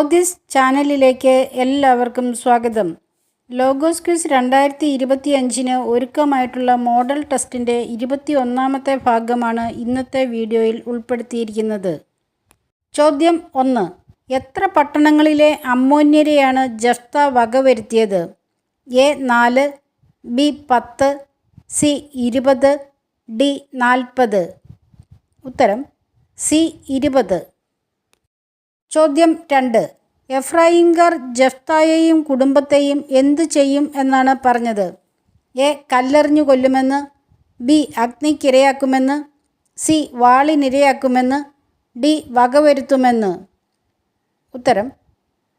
ജ്യോതിസ് ചാനലിലേക്ക് എല്ലാവർക്കും സ്വാഗതം. ലോഗോസ് ക്വിസ് രണ്ടായിരത്തി ഇരുപത്തി അഞ്ചിന് ഒരുക്കമായിട്ടുള്ള മോഡൽ ടെസ്റ്റിന്റെ ഇരുപത്തി ഒന്നാമത്തെ ഭാഗമാണ് ഇന്നത്തെ വീഡിയോയിൽ ഉൾപ്പെടുത്തിയിരിക്കുന്നത്. ചോദ്യം ഒന്ന്. എത്ര പട്ടണങ്ങളിലെ അമ്മോന്യരെയാണ് ജഫ്ത വകവരുത്തിയത്? എ നാല് ബി പത്ത് സി ഇരുപത് ഡി നാൽപ്പത്? ഉത്തരം സി ഇരുപത്. ചോദ്യം രണ്ട്. എഫ്രായിംഗർ ജഫ്തായെയും കുടുംബത്തെയും എന്തു ചെയ്യും എന്നാണ് പറഞ്ഞത്? എ. കല്ലെറിഞ്ഞു കൊല്ലുമെന്ന്. ബി. അഗ്നിക്കിരയാക്കുമെന്ന്. സി. വാളിനിരയാക്കുമെന്ന് ഡി. വകവരുത്തുമെന്ന്. ഉത്തരം.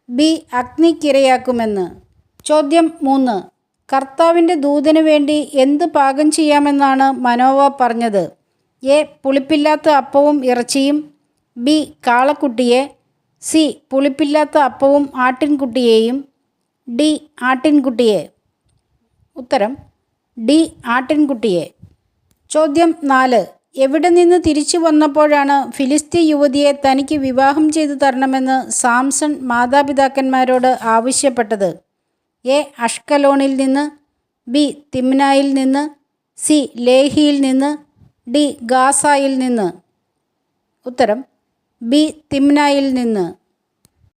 ബി. അഗ്നിക്കിരയാക്കുമെന്ന്. ചോദ്യം മൂന്ന്. കർത്താവിന്റെ ദൂതന് വേണ്ടി എന്ത് പാകം ചെയ്യാമെന്നാണ് മനോവ പറഞ്ഞത്? എ. പുളിപ്പില്ലാത്ത അപ്പവും ഇറച്ചിയും. ബി. കാളക്കുട്ടിയെ. സി. പുളിപ്പില്ലാത്ത അപ്പവും ആട്ടിൻകുട്ടിയെയും ഡി. ആട്ടിൻകുട്ടിയെ. ഉത്തരം ഡി. ആട്ടിൻകുട്ടിയെ. ചോദ്യം നാല്. എവിടെ നിന്ന് തിരിച്ചു വന്നപ്പോഴാണ് ഫിലിസ്തീൻ യുവതിയെ തനിക്ക് വിവാഹം ചെയ്തു തരണമെന്ന് സാംസൺ മാതാപിതാക്കന്മാരോട് ആവശ്യപ്പെട്ടത്? എ. അഷ്കലോണിൽ നിന്ന് ബി. തിമ്നായിൽ നിന്ന് സി. ലേഹിയിൽ നിന്ന് ഡി. ഗാസായിൽ നിന്ന്. ഉത്തരം ബി തിമ്നായിൽ നിന്ന്.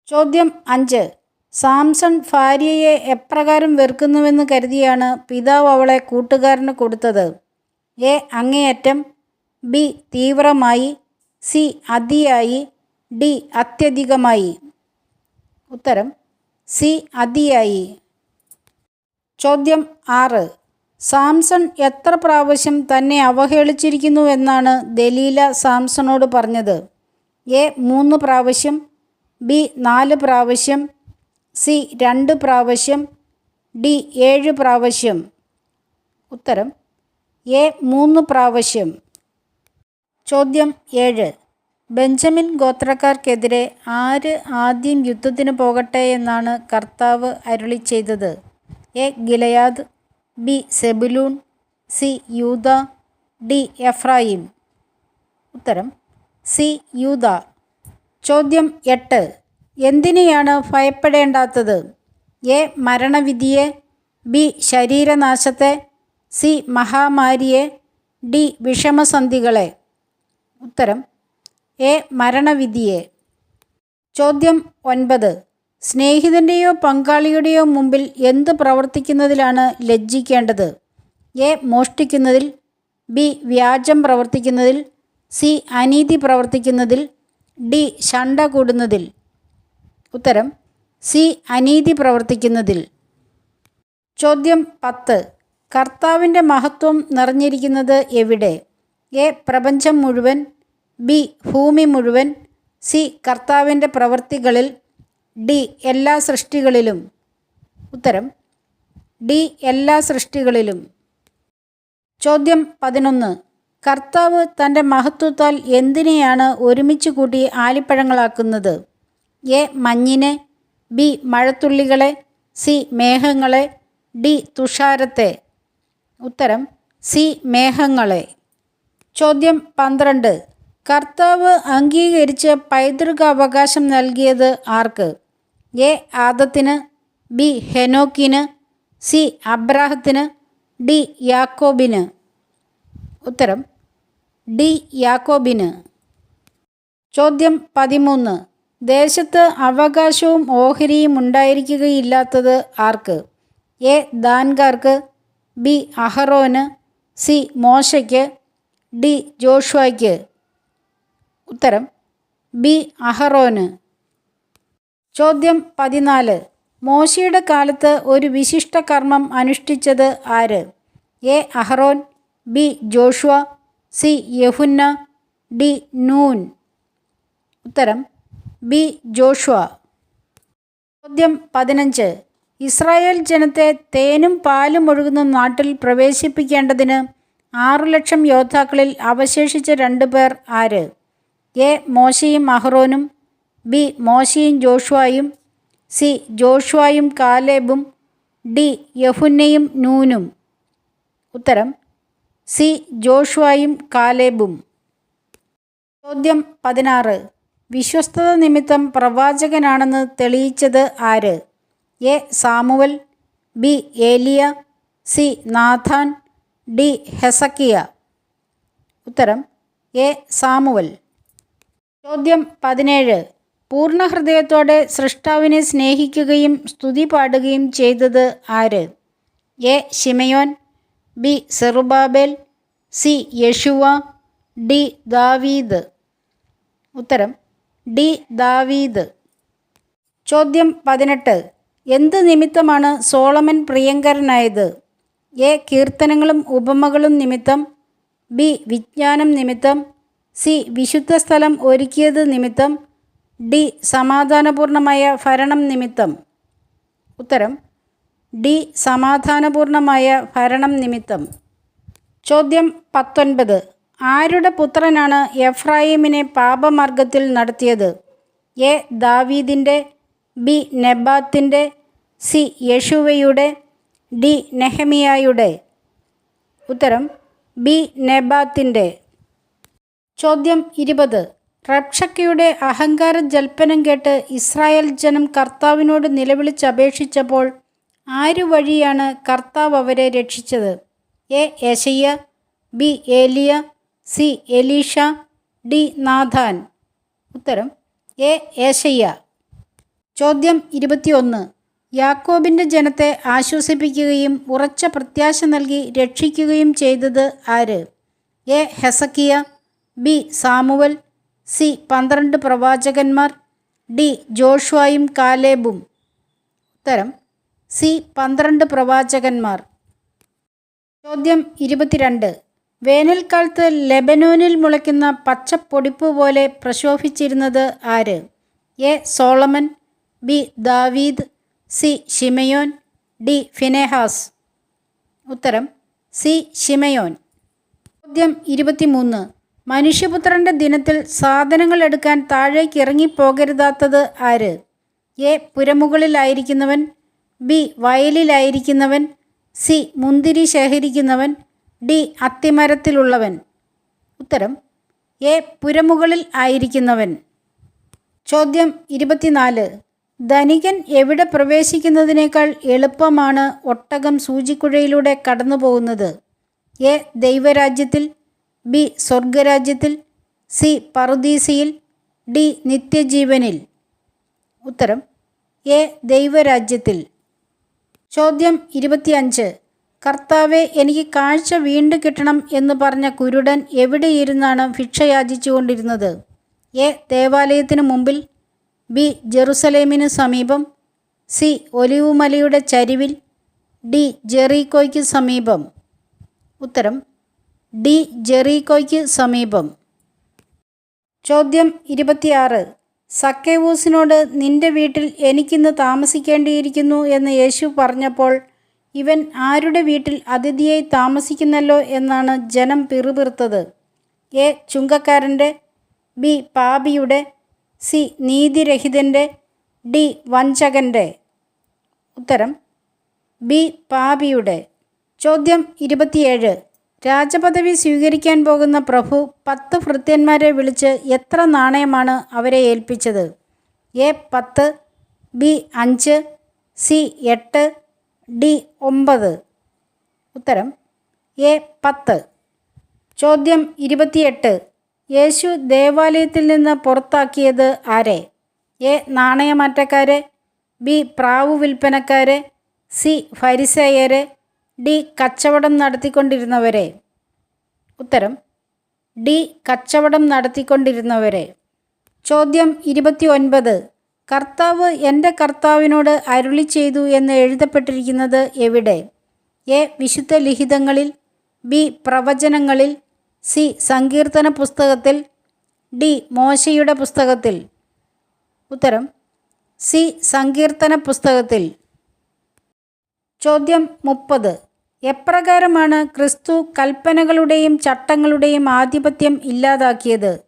ചോദ്യം അഞ്ച്. സാംസൺ ഭാര്യയെ എപ്രകാരം വെറുക്കുന്നുവെന്ന് കരുതിയാണ് പിതാവ് അവളെ കൂട്ടുകാരന് കൊടുത്തത്. എ. അങ്ങേയറ്റം. ബി. തീവ്രമായി. സി. അതിയായി. ഡി. അത്യധികമായി. ഉത്തരം. സി. അതിയായി. ചോദ്യം ആറ്. സാംസൺ എത്ര പ്രാവശ്യം തന്നെ അവഹേളിച്ചിരിക്കുന്നുവെന്നാണ് ദലീല സാംസണോട് പറഞ്ഞത്. എ മൂന്ന് പ്രാവശ്യം ബി നാല് പ്രാവശ്യം സി രണ്ട് പ്രാവശ്യം ഡി ഏഴ് പ്രാവശ്യം. ഉത്തരം എ മൂന്ന് പ്രാവശ്യം. ചോദ്യം ഏഴ്. ബെഞ്ചമിൻ ഗോത്രക്കാർക്കെതിരെ ആര് ആദ്യം യുദ്ധത്തിന് പോകട്ടെ എന്നാണ് കർത്താവ് അരുളി ചെയ്തത്? A Gilead B Zebulun C യൂത ഡി എഫ്രായിം. ഉത്തരം സി. യൂത. ചോദ്യം എട്ട്. എന്തിനെയാണ് ഭയപ്പെടേണ്ടാത്തത്? എ. മരണവിധിയെ. ബി. ശരീരനാശത്തെ. സി. മഹാമാരിയെ. ഡി. വിഷമസന്ധികളെ. ഉത്തരം. എ. മരണവിധിയെ. ചോദ്യം ഒൻപത്. സ്നേഹിതന്റെയോ പങ്കാളിയുടെയോ മുമ്പിൽ എന്ത് പ്രവർത്തിക്കുന്നതിലാണ് ലജ്ജിക്കേണ്ടത്? എ. മോഷ്ടിക്കുന്നതിൽ. ബി. വ്യാജം പ്രവർത്തിക്കുന്നതിൽ. സി അനീതി പ്രവർത്തിക്കുന്നതിൽ ഡി ശണ്ട കൂടുന്നതിൽ. ഉത്തരം സി അനീതി പ്രവർത്തിക്കുന്നതിൽ. ചോദ്യം പത്ത്. കർത്താവിന്റെ മഹത്വം നിറഞ്ഞിരിക്കുന്നത് എവിടെ? എ പ്രപഞ്ചം മുഴുവൻ ബി ഭൂമി മുഴുവൻ സി കർത്താവിന്റെ പ്രവർത്തികളിൽ ഡി എല്ലാ സൃഷ്ടികളിലും. ഉത്തരം ഡി എല്ലാ സൃഷ്ടികളിലും. ചോദ്യം പതിനൊന്ന്. കർത്താവ് തന്റെ മഹത്വത്താൽ എന്തിനെയാണ് ഒരുമിച്ച് കൂട്ടി ആലിപ്പഴങ്ങളാക്കുന്നത്? എ. മഞ്ഞിനെ ബി. മഴത്തുള്ളികളെ സി. മേഘങ്ങളെ ഡി. തുഷാരത്തെ. ഉത്തരം സി. മേഘങ്ങളെ. ചോദ്യം പന്ത്രണ്ട്. കർത്താവ് അംഗീകരിച്ച് പൈതൃക അവകാശം നൽകിയത് ആർക്ക്? എ. ആദത്തിന് ബി. ഹെനോക്കിന് സി. അബ്രാഹത്തിന് ഡി. യാക്കോബിന്. ഉത്തരം ഡി യാക്കോബിന്. ചോദ്യം പതിമൂന്ന്. ദേശത്ത് അവകാശവും ഓഹരിയും ഉണ്ടായിരിക്കുകയില്ലാത്തത് ആർക്ക്? എ. ദാൻകാർക്ക് ബി. അഹറോന്. സി. മോശയ്ക്ക്. ഡി. ജോഷുവയ്ക്ക്. ഉത്തരം ബി. അഹറോന്. ചോദ്യം പതിനാല്. മോശയുടെ കാലത്ത് ഒരു വിശിഷ്ട കർമ്മം അനുഷ്ഠിച്ചത് ആര്? എ. അഹറോൻ. ബി. ജോഷുവ. സി യഹുന്ന ഡി നൂൻ. ഉത്തരം ബി ജോഷുവ. ചോദ്യം പതിനഞ്ച്. ഇസ്രായേൽ ജനത്തെ തേനും പാലും ഒഴുകുന്ന നാട്ടിൽ പ്രവേശിപ്പിക്കേണ്ടതിന് ആറു ലക്ഷം യോദ്ധാക്കളിൽ അവശേഷിച്ച രണ്ടു പേർ ആര്? എ മോശയും അഹ്റോനും ബി മോശയും ജോഷുവായും സി ജോഷുവായും കാലേബും ഡി യഹുന്നയും നൂനും. ഉത്തരം സി ജോഷുവായും കാലേബും. ചോദ്യം പതിനാറ്. വിശ്വസ്തത നിമിത്തം പ്രവാചകനാണെന്ന് തെളിയിച്ചത് ആര്? A Samuel B Eliya C Nathan D Hezekiah. ഉത്തരം എ സാമുവൽ. ചോദ്യം പതിനേഴ്. പൂർണ ഹൃദയത്തോടെ സൃഷ്ടാവിനെ സ്നേഹിക്കുകയും സ്തുതി പാടുകയും ചെയ്തത് ആര്? എ ശിമയോൻ ബി സെറുബാബേൽ സി യഷുവ ഡി ദാവീദ്. ഉത്തരം ഡി ദാവീദ്. ചോദ്യം പതിനെട്ട് എന്ത് നിമിത്തമാണ് സോളമൻ പ്രിയങ്കരനായത്? എ കീർത്തനങ്ങളും ഉപമകളും നിമിത്തം. ബി വിജ്ഞാനം നിമിത്തം. സി വിശുദ്ധ സ്ഥലം ഒരുക്കിയത് നിമിത്തം. ഡി സമാധാനപൂർണമായ ഭരണം നിമിത്തം. ഉത്തരം ഡി സമാധാനപൂർണമായ ഭരണം നിമിത്തം. ചോദ്യം പത്തൊൻപത്. ആരുടെ പുത്രനാണ് എഫ്രായിമിനെ പാപമാർഗത്തിൽ നടത്തിയത്? എ. ദാവീദിന്റെ ബി. നെബാത്തിന്റെ സി. യശുവയുടെ ഡി. നെഹമിയായുടെ. ഉത്തരം ബി. നെബാത്തിന്റെ ചോദ്യം ഇരുപത്. റബ്ഷക്കയുടെ അഹങ്കാര ജൽപ്പനം കേട്ട് ഇസ്രായേൽ ജനം കർത്താവിനോട് നിലവിളിച്ചപേക്ഷിച്ചപ്പോൾ ആരു വഴിയാണ് കർത്താവ് അവരെ രക്ഷിച്ചത്? A. യശയ്യ B. Eliya C. Elisha D. Nathan. ഉത്തരം എ. ഏശയ്യ ചോദ്യം ഇരുപത്തിയൊന്ന്. യാക്കോബിന്റെ ജനത്തെ ആശ്വസിപ്പിക്കുകയും ഉറച്ച പ്രത്യാശ നൽകി രക്ഷിക്കുകയും ചെയ്തത് ആര്? A. Hezekiah B. Samuel C. പന്ത്രണ്ട് പ്രവാചകന്മാർ ഡി. ജോഷ്വായും കാലേബും. ഉത്തരം സി പന്ത്രണ്ട് പ്രവാചകന്മാർ. ചോദ്യം ഇരുപത്തിരണ്ട്. വേനൽക്കാലത്ത് ലെബനോനിൽ മുളയ്ക്കുന്ന പച്ചപ്പൊടിപ്പ് പോലെ പ്രശോഭിച്ചിരുന്നത് ആര്? എ. Solomon B. ദാവീദ് സി. ഷിമയോൻ ഡി. ഫിനേഹാസ്. ഉത്തരം സി. ഷിമയോൻ ചോദ്യം ഇരുപത്തിമൂന്ന്. മനുഷ്യപുത്രന്റെ ദിനത്തിൽ സാധനങ്ങൾ എടുക്കാൻ താഴേക്ക് ഇറങ്ങിപ്പോകരുതാത്തത് ആര്? എ. പുരമുകളിലായിരിക്കുന്നവൻ ബി വയലിലായിരിക്കുന്നവൻ സി മുന്തിരി ശേഖരിക്കുന്നവൻ ഡി അത്തിമരത്തിലുള്ളവൻ. ഉത്തരം എ പുരമുകളിൽ ആയിരിക്കുന്നവൻ. ചോദ്യം ഇരുപത്തിനാല്. ധനികൻ എവിടെ പ്രവേശിക്കുന്നതിനേക്കാൾ എളുപ്പമാണ് ഒട്ടകം സൂചിക്കുഴയിലൂടെ കടന്നു പോകുന്നത് എ ദൈവരാജ്യത്തിൽ ബി സ്വർഗരാജ്യത്തിൽ സി പറുദീസയിൽ ഡി നിത്യജീവനിൽ. ഉത്തരം എ ദൈവരാജ്യത്തിൽ. ചോദ്യം ഇരുപത്തിയഞ്ച്. കർത്താവെ എനിക്ക് കാഴ്ച വീണ്ടും കിട്ടണം എന്ന് പറഞ്ഞ കുരുടൻ എവിടെയിരുന്നാണ് ഭിക്ഷയാചിച്ചുകൊണ്ടിരുന്നത്? എ. ദേവാലയത്തിന് മുമ്പിൽ ബി. ജെറുസലേമിന് സമീപം സി. ഒലിവുമലയുടെ ചരിവിൽ ഡി. ജെറീക്കോയ്ക്ക് സമീപം. ഉത്തരം ഡി. ജെറീക്കോയ്ക്ക് സമീപം. ചോദ്യം ഇരുപത്തിയാറ്. സക്കേവൂസിനോട് നിന്റെ വീട്ടിൽ എനിക്കിന്ന് താമസിക്കേണ്ടിയിരിക്കുന്നു എന്ന് യേശു പറഞ്ഞപ്പോൾ ഇവൻ ആരുടെ വീട്ടിൽ അതിഥിയായി താമസിക്കുന്നല്ലോ എന്നാണ് ജനം പിറുപിറുത്തത്. എ. ചുങ്കക്കാരന്റെ ബി. പാപിയുടെ സി. നീതിരഹിതന്റെ ഡി. വഞ്ചകന്റെ. ഉത്തരം ബി. പാപിയുടെ. ചോദ്യം ഇരുപത്തിയേഴ്. രാജപദവി സ്വീകരിക്കാൻ പോകുന്ന പ്രഭു പത്ത് ഭൃത്യന്മാരെ വിളിച്ച് എത്ര നാണയമാണ് അവരെ ഏൽപ്പിച്ചത്? എ പത്ത് ബി അഞ്ച് സി എട്ട് ഡി ഒമ്പത്. ഉത്തരം എ പത്ത്. ചോദ്യം ഇരുപത്തിയെട്ട്. യേശു ദേവാലയത്തിൽ നിന്ന് പുറത്താക്കിയത് ആരെ? എ നാണയമാറ്റക്കാരെ ബി പ്രാവു വിൽപ്പനക്കാരെ സി ഫരിസേയരെ ഡി കച്ചവടം നടത്തിക്കൊണ്ടിരുന്നവരെ. ഉത്തരം ഡി കച്ചവടം നടത്തിക്കൊണ്ടിരുന്നവരെ. ചോദ്യം ഇരുപത്തി ഒൻപത് കർത്താവ് എന്റെ കർത്താവിനോട് അരുളി ചെയ്തു എന്ന് എഴുതപ്പെട്ടിരിക്കുന്നത് എവിടെ? എ വിശുദ്ധ ലിഖിതങ്ങളിൽ ബി പ്രവചനങ്ങളിൽ സി സങ്കീർത്തന പുസ്തകത്തിൽ ഡി മോശയുടെ പുസ്തകത്തിൽ. ഉത്തരം സി സങ്കീർത്തന പുസ്തകത്തിൽ. ചോദ്യം മുപ്പത്. എപ്രകാരമാണ് ക്രിസ്തു കൽപ്പനകളുടെയും ചട്ടങ്ങളുടെയും ആധിപത്യം ഇല്ലാതാക്കിയത്?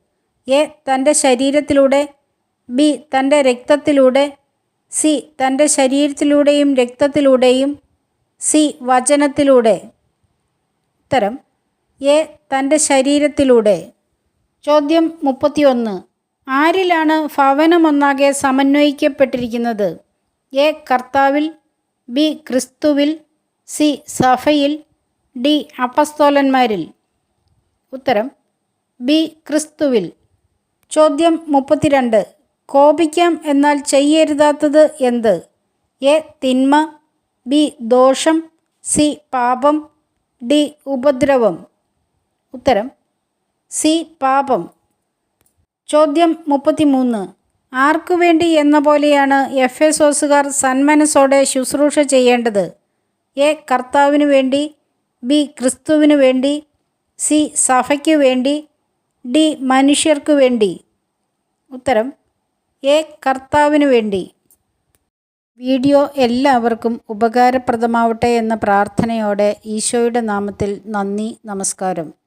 എ. തന്റെ ശരീരത്തിലൂടെ ബി. തന്റെ രക്തത്തിലൂടെ സി. തന്റെ ശരീരത്തിലൂടെയും രക്തത്തിലൂടെയും സി. വചനത്തിലൂടെ. ഉത്തരം എ. തന്റെ ശരീരത്തിലൂടെ. ചോദ്യം മുപ്പത്തിയൊന്ന്. ആരിലാണ് ഭവനമൊന്നാകെ സമന്വയിക്കപ്പെട്ടിരിക്കുന്നത്? എ. കർത്താവിൽ ബി ക്രിസ്തുവിൽ സി സഫയിൽ ഡി അപ്പസ്തോലന്മാരിൽ. ഉത്തരം ബി ക്രിസ്തുവിൽ. ചോദ്യം മുപ്പത്തിരണ്ട് കോപിക്കാം എന്നാൽ ചെയ്യരുതാത്തത് എന്ത്? എ തിന്മ ബി ദോഷം സി പാപം ഡി ഉപദ്രവം. ഉത്തരം സി പാപം. ചോദ്യം മുപ്പത്തിമൂന്ന് ആർക്കു വേണ്ടി എന്ന പോലെയാണ് എഫ് എസോസുകാർ സന്മനസ്സോടെ ശുശ്രൂഷ ചെയ്യേണ്ടത്. എ. കർത്താവിനു വേണ്ടി ബി. ക്രിസ്തുവിനു വേണ്ടി സി. സഭയ്ക്കു വേണ്ടി ഡി. മനുഷ്യർക്കു വേണ്ടി. ഉത്തരം എ. കർത്താവിനു വേണ്ടി. വീഡിയോ എല്ലാവർക്കും ഉപകാരപ്രദമാവട്ടെ എന്ന പ്രാർത്ഥനയോടെ ഈശോയുടെ നാമത്തിൽ നന്ദി നമസ്കാരം.